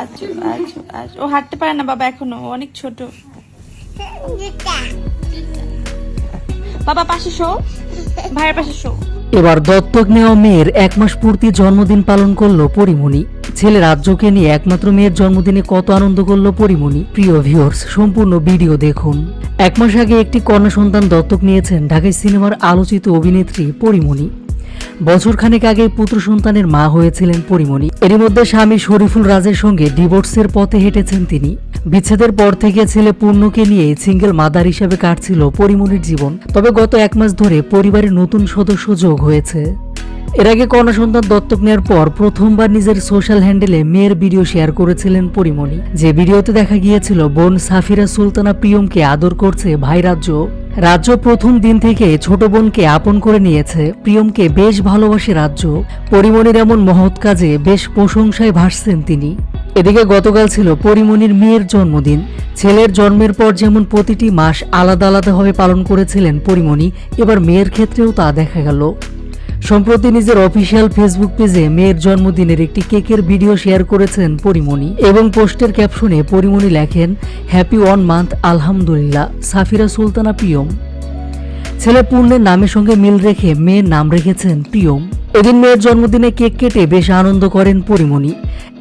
আচ্ছা ও হাঁটতে পারে না বাবা এখনও অনেক ছোট। বাবা, পাশে শো। ভাইয়ের পাশে শো। এবার দত্তক নেওয়া মেয়ের এক মাস পূর্তি জন্মদিন পালন করল পরিমণি। ছেলে রাজ্যকে নিয়ে একমাত্র মেয়ের জন্মদিনে কত আনন্দ করল পরিমণি। প্রিয় ভিউয়ার্স সম্পূর্ণ ভিডিও দেখুন। এক মাস আগে একটি কন্যা সন্তান দত্তক নিয়েছেন ঢাকায় সিনেমার আলোচিত অভিনেত্রী পরিমণি। বছর খানেক আগে পুত্র সন্তানের মা হয়েছিলেন পরিমণি। এরই মধ্যে স্বামী শরীফুল রাজের সঙ্গে ডিভোর্সের পথে হেঁটেছেন তিনি। বিচ্ছেদের পর থেকে ছেলে পূর্ণকে নিয়ে সিঙ্গেল মাদার হিসেবে কাটছিল পরিমণির জীবন। তবে গত এক মাস ধরে পরিবারের নতুন সদস্য যোগ হয়েছে। এর আগে কন্যা সন্তান দত্তক নেওয়ার পর প্রথমবার নিজের সোশ্যাল হ্যান্ডেলে মেয়ের ভিডিও শেয়ার করেছিলেন পরিমণি। যে ভিডিওতে দেখা গিয়েছিল, বোন সাফিরা সুলতানা প্রিয়মকে আদর করছে ভাই রাজ্য। রাজ্য প্রথম দিন থেকে ছোট বোনকে আপন করে নিয়েছে, প্রিয়মকে বেশ ভালোবাসে রাজ্য। পরিমণির এমন মহৎ কাজে বেশ প্রশংসায় ভাসছেন তিনি। এদিকে গতকাল ছিল পরিমণির মেয়ের জন্মদিন। ছেলের জন্মের পর যেমন প্রতিটি মাস আলাদা আলাদাভাবে পালন করেছিলেন পরিমণি, এবার মেয়ের ক্ষেত্রেও তা দেখা গেল। সম্প্রতি নিজের অফিসিয়াল ফেসবুক পেজে মেয়ের জন্মদিনের একটি কেকের ভিডিও শেয়ার করেছেন পরিমণি এবং পোস্টের ক্যাপশনে পরিমণি লেখেন, হ্যাপি ওয়ান মান্থ, আলহামদুলিল্লাহ, সাফিরা সুলতানা প্রিয়ম ছেলে পূর্ণের নামের সঙ্গে মিল রেখে মেয়ের নাম রেখেছেন প্রিয়ম এদিন মেয়ের জন্মদিনে কেক কেটে বেশ আনন্দ করেন পরিমণি।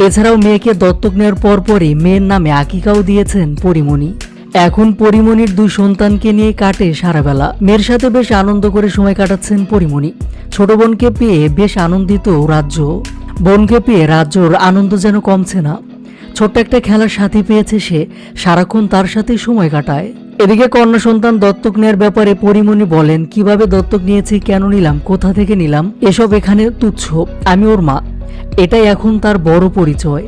এছাড়াও মেয়েকে দত্তক নেওয়ার পরপরই মেয়ের নামে আকিকাও দিয়েছেন পরিমণি। এখন পরিমণির দুই সন্তানকে নিয়ে কাটে সারা বেলা মেয়ের সাথে বেশ আনন্দ করে সময় কাটাচ্ছেন পরিমণি। ছোট বোনকে পেয়ে বেশ আনন্দিত রাজ্য। বোনকে পেয়ে রাজ্যর আনন্দ যেন কমছে না। ছোট্ট একটা খেলার সাথী পেয়েছে সে। সারাক্ষণ তার সাথে সময় কাটায়। এদিকে কন্যা সন্তান দত্তক নেওয়ার ব্যাপারে পরিমণি বলেন, কীভাবে দত্তক নিয়েছি, কেন নিলাম, কোথা থেকে নিলাম? এসব এখানে তুচ্ছ। আমি ওর মা। এটাই এখন তার বড় পরিচয়।